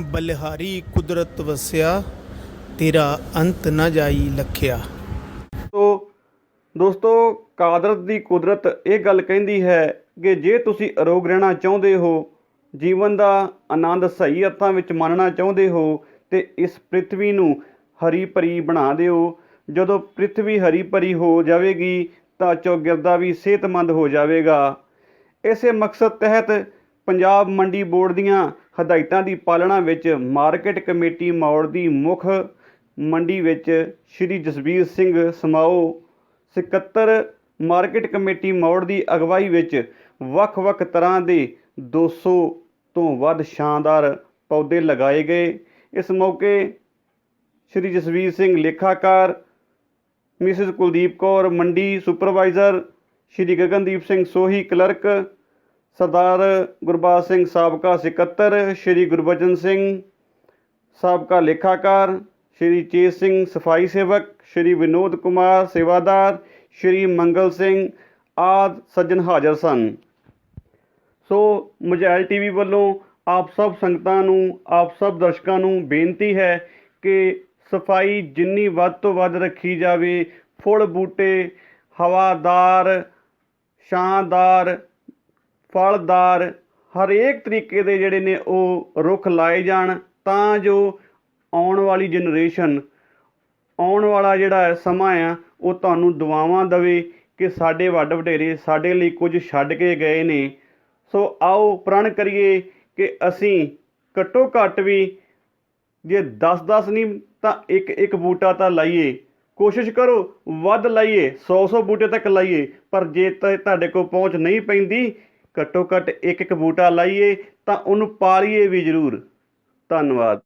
ਬਲਿਹਾਰੀ ਕੁਦਰਤ ਵਸਿਆ, ਤੇਰਾ ਅੰਤ ਨਾ ਜਾਈ ਲਖਿਆ। ਤੋ ਦੋਸਤੋ, ਕਾਦਰਤ ਦੀ ਕੁਦਰਤ ਇਹ ਗੱਲ ਕਹਿੰਦੀ ਹੈ ਕਿ ਜੇ ਤੁਸੀਂ ਅਰੋਗ ਰਹਿਣਾ ਚਾਹੁੰਦੇ ਹੋ, ਜੀਵਨ ਦਾ ਆਨੰਦ ਸਹੀ ਅਰਥਾਂ ਵਿੱਚ ਮੰਨਣਾ ਚਾਹੁੰਦੇ ਹੋ, ਤੇ ਇਸ ਪ੍ਰithvi ਨੂੰ ਹਰੀ ਭਰੀ ਬਣਾ ਦਿਓ। ਜਦੋਂ ਪ੍ਰithvi ਹਰੀ ਭਰੀ ਹੋ ਜਾਵੇਗੀ, ਤਾਂ ਚੌਗਿਰਦਾ ਵੀ ਸਿਹਤਮੰਦ ਹੋ ਜਾਵੇਗਾ। ਇਸੇ ਮਕਸਦ ਤਹਿਤ ਪੰਜਾਬ ਮੰਡੀ ਬੋਰਡ ਦੀਆਂ ਹਦਾਇਤਾਂ ਦੀ ਪਾਲਣਾ ਵਿੱਚ ਮਾਰਕੀਟ ਕਮੇਟੀ ਮੌੜ ਦੀ ਮੁੱਖ ਮੰਡੀ ਵਿੱਚ ਸ਼੍ਰੀ ਜਸਬੀਰ ਸਿੰਘ ਸਮਾਓ ਸਕੱਤਰ ਮਾਰਕੀਟ ਕਮੇਟੀ ਮੌੜ ਦੀ ਅਗਵਾਈ ਵਿੱਚ ਵੱਖ-ਵੱਖ ਤਰ੍ਹਾਂ ਦੇ 200 ਤੋਂ ਵੱਧ ਸ਼ਾਨਦਾਰ ਪੌਦੇ ਲਗਾਏ ਗਏ। ਇਸ ਮੌਕੇ Shri Jasvir Singh ਲੇਖਾਕਾਰ, Mrs Kuldeep Kaur, mandi supervisor Shri Gagandeep Singh Sohi, clerk Sardar Gurbaj Singh ਸਾਬਕਾ ਸਕੱਤਰ, ਸ਼੍ਰੀ ਗੁਰਬਚਨ ਸਿੰਘ ਸਾਬਕਾ ਲੇਖਾਕਾਰ, ਸ਼੍ਰੀ ਚੇਤ ਸਿੰਘ ਸਫ਼ਾਈ ਸੇਵਕ, ਸ਼੍ਰੀ ਵਿਨੋਦ ਕੁਮਾਰ ਸੇਵਾਦਾਰ, ਸ਼੍ਰੀ ਮੰਗਲ ਸਿੰਘ ਆਦ ਸੱਜਣ ਹਾਜ਼ਰ ਸਨ। ਸੋ ਮੋਬਾਈਲ ਟੀਵੀ ਵੱਲੋਂ ਆਪ ਸਭ ਸੰਗਤਾਂ ਨੂੰ, ਆਪ ਸਭ ਦਰਸ਼ਕਾਂ ਨੂੰ ਬੇਨਤੀ ਹੈ ਕਿ ਸਫ਼ਾਈ ਜਿੰਨੀ ਵੱਧ ਤੋਂ ਵੱਧ ਰੱਖੀ ਜਾਵੇ, ਫੁੱਲ ਬੂਟੇ, ਹਵਾਦਾਰ ਛਾਂਦਾਰ ਫਲਦਾਰ ਹਰੇਕ ਤਰੀਕੇ ਦੇ ਜਿਹੜੇ ਨੇ ਉਹ ਰੁੱਖ ਲਾਏ ਜਾਣ, ਤਾਂ ਜੋ ਆਉਣ ਵਾਲੀ ਜਨਰੇਸ਼ਨ ਆਉਣ ਵਾਲਾ ਜਿਹੜਾ ਸਮਾਂ ਆ, ਉਹ ਤੁਹਾਨੂੰ ਦੁਆਵਾਂ ਦੇਵੇ ਕਿ ਸਾਡੇ ਵੱਡ ਵਡੇਰੇ ਸਾਡੇ ਲਈ ਕੁਝ ਛੱਡ ਕੇ ਗਏ ਨੇ। ਸੋ ਆਓ ਪ੍ਰਣ ਕਰੀਏ ਕਿ ਅਸੀਂ ਘੱਟੋ ਘੱਟ ਵੀ ਜੇ 10-10 ਨਹੀਂ, ਤਾਂ ਇੱਕ ਇੱਕ ਬੂਟਾ ਤਾਂ ਲਾਈਏ। ਕੋਸ਼ਿਸ਼ ਕਰੋ, ਵੱਧ ਲਾਈਏ 100-100 ਬੂਟੇ ਤੱਕ ਲਾਈਏ, ਪਰ ਜੇ ਤਾਂ, ਤੁਹਾਡੇ ਕੋਲ ਪਹੁੰਚ ਨਹੀਂ ਪੈਂਦੀ ਘੱਟੋ ਘੱਟ ਇੱਕ ਇੱਕ ਬੂਟਾ ਲਾਈਏ ਤਾਂ ਉਹਨੂੰ ਪਾਲੀਏ ਵੀ ਜ਼ਰੂਰ। ਧੰਨਵਾਦ।